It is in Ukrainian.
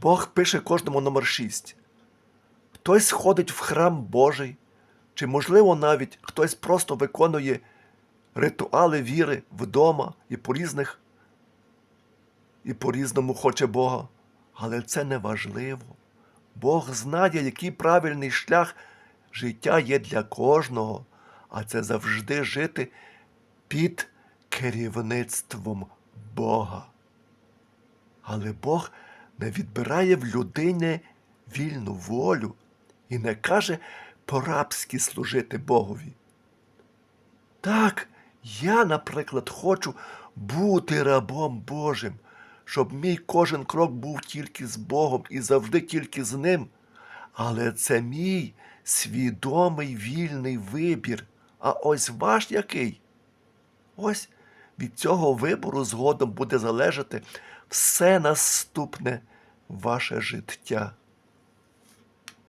Бог пише кожному номер 6. Хтось ходить в храм Божий, чи, можливо, навіть хтось просто виконує ритуали віри вдома і по різних, і по-різному хоче Бога. Але це не важливо. Бог знає, який правильний шлях життя є для кожного, а це завжди жити під керівництвом Бога. Але Бог не відбирає в людини вільну волю і не каже по-рабськи служити Богові. Так, я, наприклад, хочу бути рабом Божим, щоб мій кожен крок був тільки з Богом і завжди тільки з Ним. Але це мій свідомий вільний вибір. А ось ваш який? Ось від цього вибору згодом буде залежати все наступне ваше життя.